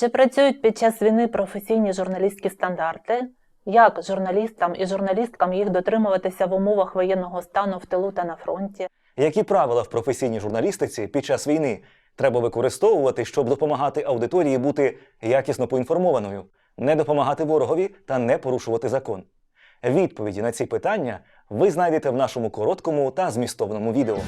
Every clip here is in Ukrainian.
Чи працюють під час війни професійні журналістські стандарти? Як журналістам і журналісткам їх дотримуватися в умовах воєнного стану в тилу та на фронті? Які правила в професійній журналістиці під час війни треба використовувати, щоб допомагати аудиторії бути якісно поінформованою, не допомагати ворогові та не порушувати закон? Відповіді на ці питання ви знайдете в нашому короткому та змістовному відео.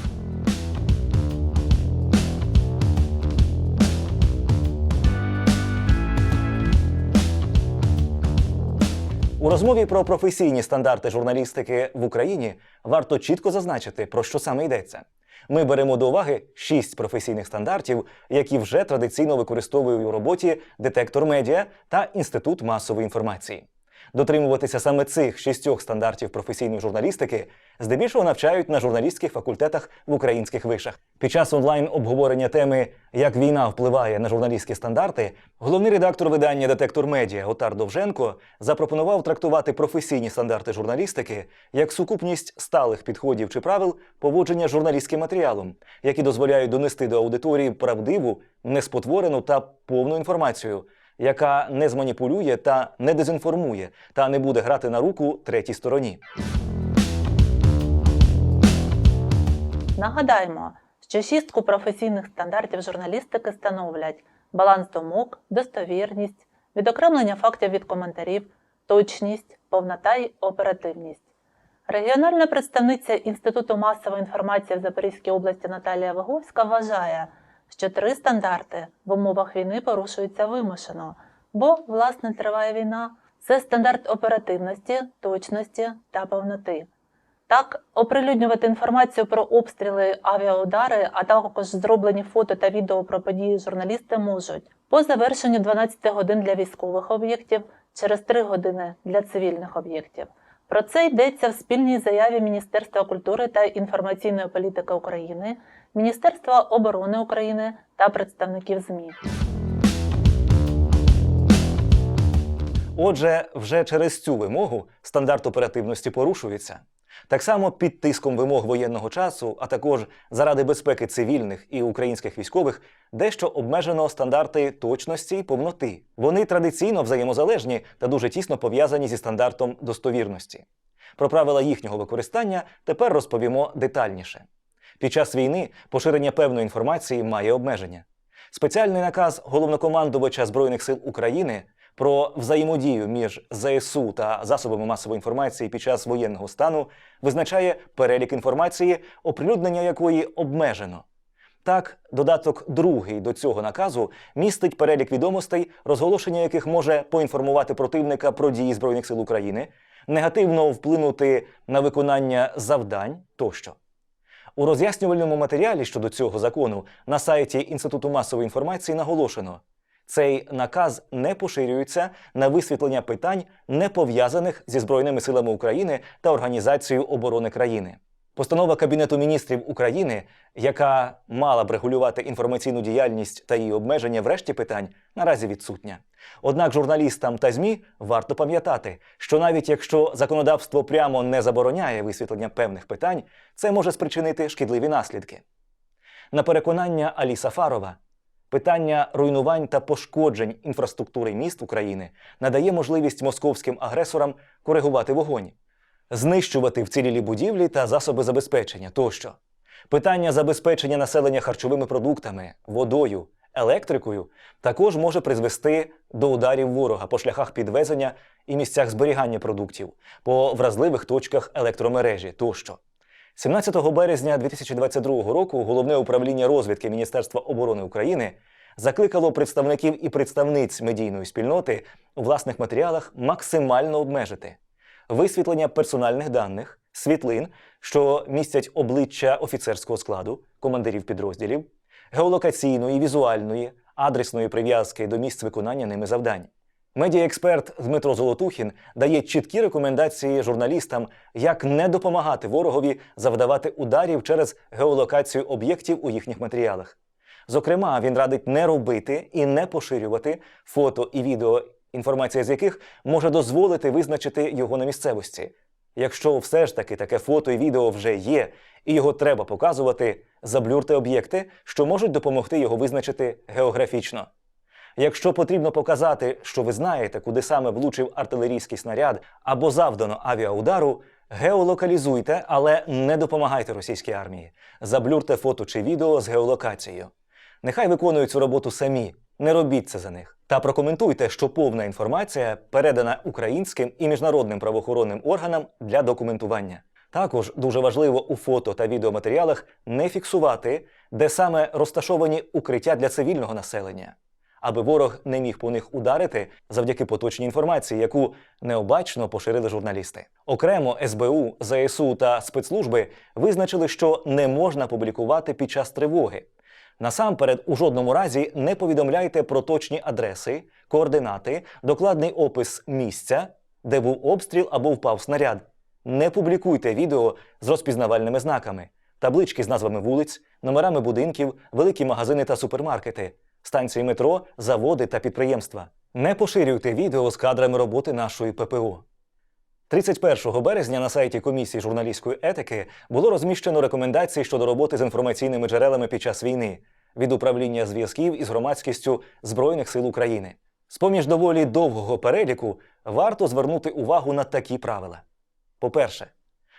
У розмові про професійні стандарти журналістики в Україні варто чітко зазначити, про що саме йдеться. Ми беремо до уваги шість професійних стандартів, які вже традиційно використовують у роботі детектор медіа та інститут масової інформації. Дотримуватися саме цих шістьох стандартів професійної журналістики здебільшого навчають на журналістських факультетах в українських вишах. Під час онлайн обговорення теми Як війна впливає на журналістські стандарти, головний редактор видання Детектор Медіа Отар Довженко запропонував трактувати професійні стандарти журналістики як сукупність сталих підходів чи правил поводження з журналістським матеріалом, які дозволяють донести до аудиторії правдиву, неспотворену та повну інформацію яка не зманіпулює та не дезінформує, та не буде грати на руку третій стороні. Нагадаємо, що шістку професійних стандартів журналістики становлять баланс думок, достовірність, відокремлення фактів від коментарів, точність, повнота й оперативність. Регіональна представниця Інституту масової інформації в Запорізькій області Наталія Виговська вважає, що три стандарти в умовах війни порушуються вимушено, бо, власне, триває війна. Це стандарт оперативності, точності та повноти. Так, оприлюднювати інформацію про обстріли, авіаудари, а також зроблені фото та відео про події журналісти можуть по завершенню 12 годин для військових об'єктів, через 3 години для цивільних об'єктів. Про це йдеться в спільній заяві Міністерства культури та інформаційної політики України, Міністерства оборони України та представників ЗМІ. Отже, вже через цю вимогу стандарт оперативності порушується. Так само під тиском вимог воєнного часу, а також заради безпеки цивільних і українських військових, дещо обмежено стандарти точності й повноти. Вони традиційно взаємозалежні та дуже тісно пов'язані зі стандартом достовірності. Про правила їхнього використання тепер розповімо детальніше. Під час війни поширення певної інформації має обмеження. Спеціальний наказ головнокомандувача Збройних сил України про взаємодію між ЗСУ та засобами масової інформації під час воєнного стану визначає перелік інформації, оприлюднення якої обмежено. Так, додаток другий до цього наказу містить перелік відомостей, розголошення яких може поінформувати противника про дії Збройних сил України, негативно вплинути на виконання завдань тощо. У роз'яснювальному матеріалі щодо цього закону на сайті Інституту масової інформації наголошено, цей наказ не поширюється на висвітлення питань, не пов'язаних зі Збройними силами України та Організацією оборони країни. Постанова Кабінету міністрів України, яка мала б регулювати інформаційну діяльність та її обмеження в решті питань, наразі відсутня. Однак журналістам та ЗМІ варто пам'ятати, що навіть якщо законодавство прямо не забороняє висвітлення певних питань, це може спричинити шкідливі наслідки. На переконання Алі Сафарова, питання руйнувань та пошкоджень інфраструктури міст України надає можливість московським агресорам коригувати вогонь, знищувати вцілілі будівлі та засоби забезпечення тощо. Питання забезпечення населення харчовими продуктами, водою, електрикою також може призвести до ударів ворога по шляхах підвезення і місцях зберігання продуктів, по вразливих точках електромережі тощо. 17 березня 2022 року головне управління розвідки Міністерства оборони України закликало представників і представниць медійної спільноти у власних матеріалах максимально обмежити висвітлення персональних даних, світлин, що містять обличчя офіцерського складу, командирів підрозділів, геолокаційної, візуальної, адресної прив'язки до місць виконання ними завдань. Медіаексперт Дмитро Золотухін дає чіткі рекомендації журналістам, як не допомагати ворогові завдавати ударів через геолокацію об'єктів у їхніх матеріалах. Зокрема, він радить не робити і не поширювати фото і відео, інформація з яких може дозволити визначити його на місцевості. Якщо все ж таки таке фото і відео вже є, і його треба показувати, заблюрте об'єкти, що можуть допомогти його визначити географічно. Якщо потрібно показати, що ви знаєте, куди саме влучив артилерійський снаряд або завдано авіаудару, геолокалізуйте, але не допомагайте російській армії. Заблюрте фото чи відео з геолокацією. Нехай виконують цю роботу самі, не робіть це за них. Та прокоментуйте, що повна інформація передана українським і міжнародним правоохоронним органам для документування. Також дуже важливо у фото та відеоматеріалах не фіксувати, де саме розташовані укриття для цивільного населення, аби ворог не міг по них ударити завдяки поточній інформації, яку необачно поширили журналісти. Окремо СБУ, ЗСУ та спецслужби визначили, що не можна публікувати під час тривоги. Насамперед, у жодному разі не повідомляйте про точні адреси, координати, докладний опис місця, де був обстріл або впав снаряд. Не публікуйте відео з розпізнавальними знаками, таблички з назвами вулиць, номерами будинків, великі магазини та супермаркети, станції метро, заводи та підприємства. Не поширюйте відео з кадрами роботи нашої ППО. 31 березня на сайті комісії журналістської етики було розміщено рекомендації щодо роботи з інформаційними джерелами під час війни від управління зв'язків із громадськістю Збройних сил України. З поміж доволі довгого переліку варто звернути увагу на такі правила. По-перше,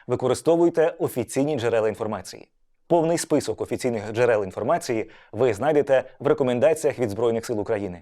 використовуйте офіційні джерела інформації. Повний список офіційних джерел інформації ви знайдете в рекомендаціях від Збройних сил України.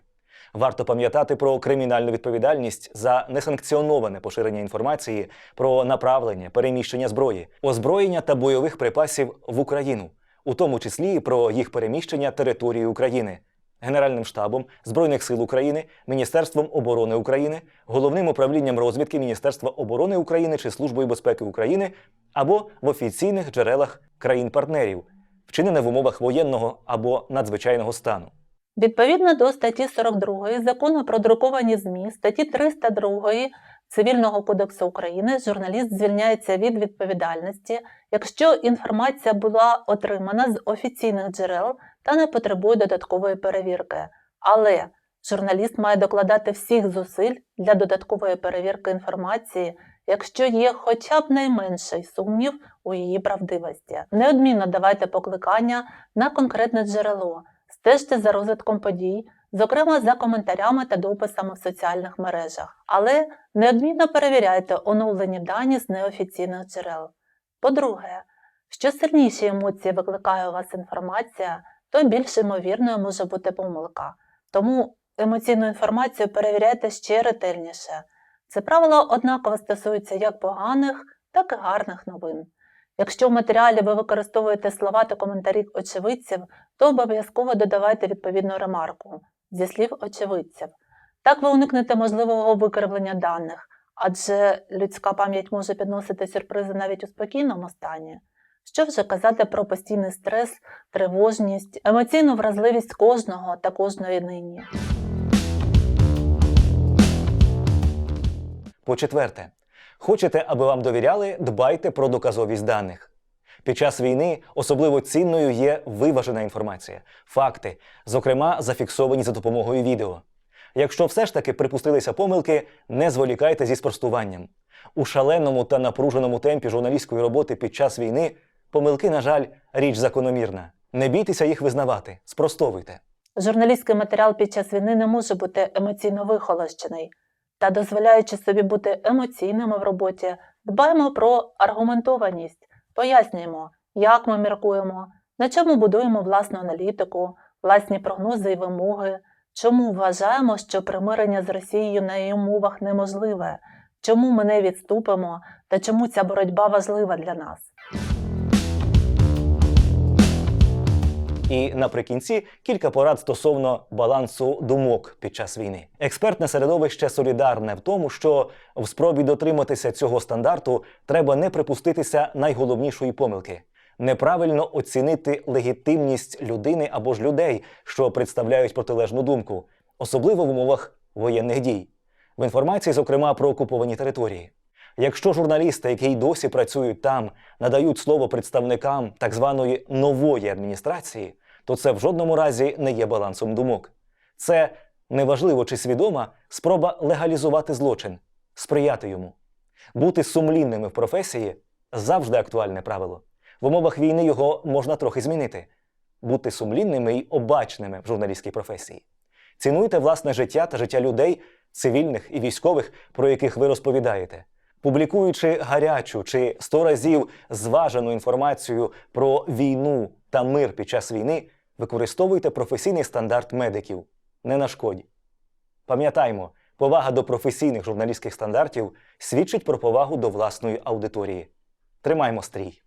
Варто пам'ятати про кримінальну відповідальність за несанкціоноване поширення інформації про направлення, переміщення зброї, озброєння та бойових припасів в Україну, у тому числі і про їх переміщення території України, Генеральним штабом Збройних сил України, Міністерством оборони України, Головним управлінням розвідки Міністерства оборони України чи Службою безпеки України або в офіційних джерелах країн-партнерів, вчинене в умовах воєнного або надзвичайного стану. Відповідно до статті 42 Закону про друковані ЗМІ, статті 302 Цивільного кодексу України журналіст звільняється від відповідальності, якщо інформація була отримана з офіційних джерел та не потребує додаткової перевірки. Але журналіст має докладати всіх зусиль для додаткової перевірки інформації, якщо є хоча б найменший сумнів у її правдивості. Неодмінно давайте покликання на конкретне джерело. Стежте за розвитком подій, зокрема за коментарями та дописами в соціальних мережах, але неодмінно перевіряйте оновлені дані з неофіційних джерел. По-друге, що сильніші емоції викликає у вас інформація, то більш ймовірною може бути помилка. Тому емоційну інформацію перевіряйте ще ретельніше. Це правило однаково стосується як поганих, так і гарних новин. Якщо в матеріалі ви використовуєте слова та коментарі очевидців, то обов'язково додавайте відповідну ремарку зі слів очевидців. Так ви уникнете можливого викривлення даних, адже людська пам'ять може підносити сюрпризи навіть у спокійному стані. Що вже казати про постійний стрес, тривожність, емоційну вразливість кожного та кожної нині. По-четверте, хочете, аби вам довіряли, дбайте про доказовість даних. Під час війни особливо цінною є виважена інформація, факти, зокрема зафіксовані за допомогою відео. Якщо все ж таки припустилися помилки, не зволікайте зі спростуванням. У шаленому та напруженому темпі журналістської роботи під час війни помилки, на жаль, річ закономірна. Не бійтеся їх визнавати, спростовуйте. Журналістський матеріал під час війни не може бути емоційно вихолощений. Та дозволяючи собі бути емоційними в роботі, дбаємо про аргументованість, пояснюємо, як ми міркуємо, на чому будуємо власну аналітику, власні прогнози і вимоги, чому вважаємо, що примирення з Росією на її умовах неможливе, чому ми не відступимо та чому ця боротьба важлива для нас. І наприкінці кілька порад стосовно балансу думок під час війни. Експертне середовище солідарне в тому, що в спробі дотриматися цього стандарту треба не припуститися найголовнішої помилки неправильно оцінити легітимність людини або ж людей, що представляють протилежну думку, особливо в умовах воєнних дій. В інформації, зокрема, про окуповані території. Якщо журналісти, які й досі працюють там, надають слово представникам так званої нової адміністрації, то це в жодному разі не є балансом думок. Це неважливо чи свідома спроба легалізувати злочин, сприяти йому. Бути сумлінними в професії завжди актуальне правило. В умовах війни його можна трохи змінити. Бути сумлінними і обачними в журналістській професії. Цінуйте власне життя та життя людей, цивільних і військових, про яких ви розповідаєте. Публікуючи гарячу чи сто разів зважену інформацію про війну та мир під час війни, використовуйте професійний стандарт медиків. Не нашкодь. Пам'ятаймо, повага до професійних журналістських стандартів свідчить про повагу до власної аудиторії. Тримаймо стрій!